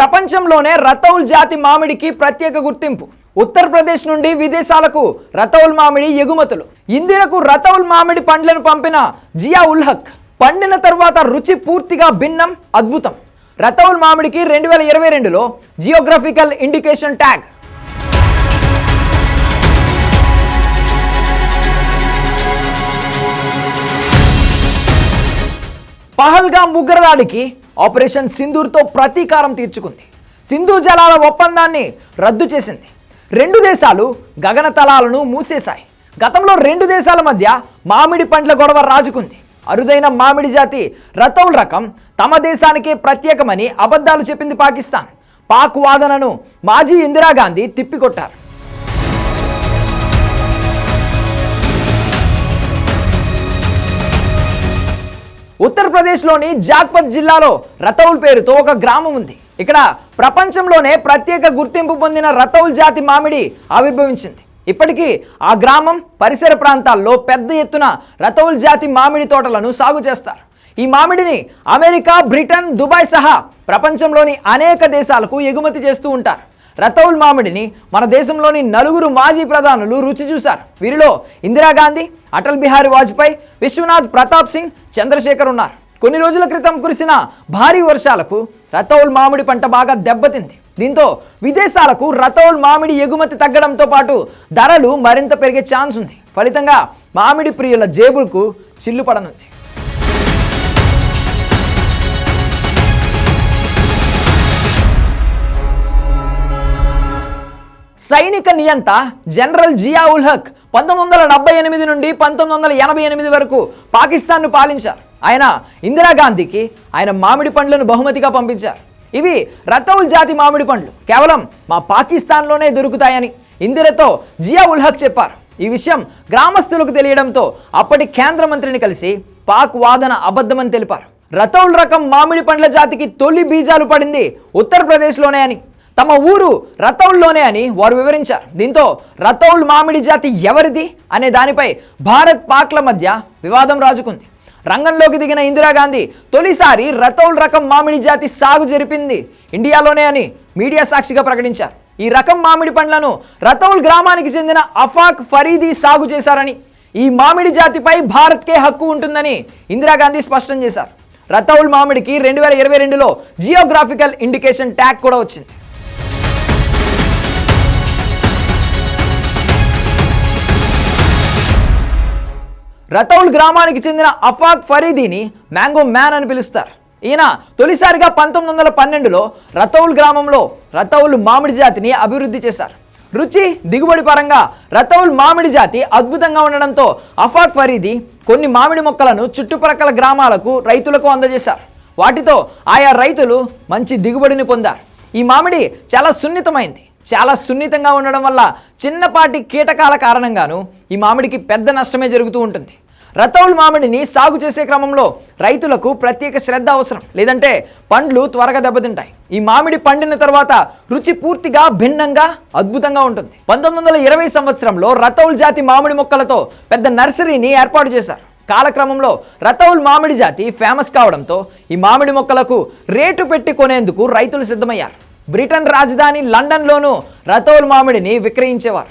ప్రపంచంలోనే రతౌల్ జాతి మామిడికి ప్రత్యేక గుర్తింపు. ఉత్తరప్రదేశ్ నుండి విదేశాలకు రతౌల్ మామిడి ఎగుమతులు. ఇందిరకు రతౌల్ మామిడి పండ్లను పంపిన జియా ఉల్ హక్. పండిన తర్వాత రుచి పూర్తిగా భిన్నం అద్భుతం. రతౌల్ మామిడికి రెండు వేల ఇరవై రెండులో జియోగ్రఫికల్ ఇండికేషన్ ట్యాగ్. పహల్గాం ఉగ్రదాడికి ఆపరేషన్ సింధూర్తో ప్రతీకారం తీర్చుకుంది. సింధు జలాల ఒప్పందాన్ని రద్దు చేసింది. రెండు దేశాలు గగనతలాలను మూసేశాయి. గతంలో రెండు దేశాల మధ్య మామిడి పండ్ల గొడవ రాజుకుంది. అరుదైన మామిడి జాతి రతౌల్ రకం తమ దేశానికే ప్రత్యేకమని అబద్ధాలు చెప్పింది పాకిస్తాన్. పాక్ వాదనను మాజీ ఇందిరాగాంధీ తిప్పికొట్టారు. ఉత్తరప్రదేశ్లోని జాక్పత్ జిల్లాలో రతౌల్ పేరుతో ఒక గ్రామం ఉంది. ఇక్కడ ప్రపంచంలోనే ప్రత్యేక గుర్తింపు పొందిన రతౌల్ జాతి మామిడి ఆవిర్భవించింది. ఇప్పటికీ ఆ గ్రామం పరిసర ప్రాంతాల్లో పెద్ద ఎత్తున రతౌల్ జాతి మామిడి తోటలను సాగు చేస్తారు. ఈ మామిడిని అమెరికా బ్రిటన్ దుబాయ్ సహా ప్రపంచంలోని అనేక దేశాలకు ఎగుమతి చేస్తూ ఉంటారు. రతౌల్ మామిడిని మన దేశంలోని నలుగురు మాజీ ప్రధానులు రుచి చూశారు. వీరిలో ఇందిరాగాంధీ అటల్ బిహారీ వాజ్పేయి విశ్వనాథ్ ప్రతాప్ సింగ్ చంద్రశేఖర్ ఉన్నారు. కొన్ని రోజుల క్రితం కురిసిన భారీ వర్షాలకు రతౌల్ మామిడి పంట బాగా దెబ్బతింది. దీంతో విదేశాలకు రతౌల్ మామిడి ఎగుమతి తగ్గడంతో పాటు ధరలు మరింత పెరిగే ఛాన్స్ ఉంది. ఫలితంగా మామిడి ప్రియుల జేబులకు చిల్లు పడనుంది. సైనిక నియంత జనరల్ జియా ఉల్ హక్ పంతొమ్మిది వందల డెబ్బై ఎనిమిది నుండి పంతొమ్మిది వందల ఎనభై ఎనిమిది వరకు పాకిస్తాన్ను పాలించారు. ఆయన ఇందిరాగాంధీకి ఆయన మామిడి పండ్లను బహుమతిగా పంపించారు. ఇవి రతౌల్ జాతి మామిడి పండ్లు. కేవలం మా పాకిస్తాన్లోనే దొరుకుతాయని ఇందిరతో జియా ఉల్ హక్ చెప్పారు. ఈ విషయం గ్రామస్తులకు తెలియడంతో అప్పటి కేంద్ర మంత్రిని కలిసి పాక్ వాదన అబద్ధమని తెలిపారు. రతౌల్ రకం మామిడి పండ్ల జాతికి తొలి బీజాలు పడింది ఉత్తరప్రదేశ్లోనే అని. తమ ఊరు రతౌల్లోనే అని వారు వివరించారు. దీంతో రతౌల్ మామిడి జాతి ఎవరిది అనే దానిపై భారత్ పాక్ల మధ్య వివాదం రాజుకుంది. రంగంలోకి దిగిన ఇందిరాగాంధీ తొలిసారి రతౌల్ రకం మామిడి జాతి సాగు జరిపింది ఇండియాలోనే అని మీడియా సాక్షిగా ప్రకటించారు. ఈ రకం మామిడి పండ్లను రతౌల్ గ్రామానికి చెందిన అఫాక్ ఫరీదీ సాగు చేశారని ఈ మామిడి జాతిపై భారత్కే హక్కు ఉంటుందని ఇందిరాగాంధీ స్పష్టం చేశారు. రతౌల్ మామిడికి రెండు వేల ఇరవై రెండులో జియోగ్రాఫికల్ ఇండికేషన్ ట్యాగ్ కూడా వచ్చింది. రతౌల్ గ్రామానికి చెందిన అఫాక్ ఫరీదీని మ్యాంగో మ్యాన్ అని పిలుస్తారు. ఈయన తొలిసారిగా పంతొమ్మిది వందల పన్నెండులో రతౌల్ గ్రామంలో రతౌల్ మామిడి జాతిని అభివృద్ధి చేశారు. రుచి దిగుబడి పరంగా రతౌల్ మామిడి జాతి అద్భుతంగా ఉండడంతో అఫాక్ ఫరీది కొన్ని మామిడి మొక్కలను చుట్టుప్రక్కల గ్రామాలకు రైతులకు అందజేశారు. వాటితో ఆయా రైతులు మంచి దిగుబడిని పొందారు. ఈ మామిడి చాలా సున్నితమైంది. చాలా సున్నితంగా ఉండడం వల్ల చిన్నపాటి కీటకాల కారణంగాను ఈ మామిడికి పెద్ద నష్టమే జరుగుతూ ఉంటుంది. రతౌల్ మామిడిని సాగు చేసే క్రమంలో రైతులకు ప్రత్యేక శ్రద్ధ అవసరం. లేదంటే పండ్లు త్వరగా దెబ్బతింటాయి. ఈ మామిడి పండిన తర్వాత రుచి పూర్తిగా భిన్నంగా అద్భుతంగా ఉంటుంది. పంతొమ్మిది వందల ఇరవై సంవత్సరంలో రతౌల్ జాతి మామిడి మొక్కలతో పెద్ద నర్సరీని ఏర్పాటు చేశారు. కాలక్రమంలో రతౌల్ మామిడి జాతి ఫేమస్ కావడంతో ఈ మామిడి మొక్కలకు రేటు పెట్టి కొనేందుకు రైతులు సిద్ధమయ్యారు. బ్రిటన్ రాజధాని లండన్లోనూ రతౌల్ మామిడిని విక్రయించేవారు.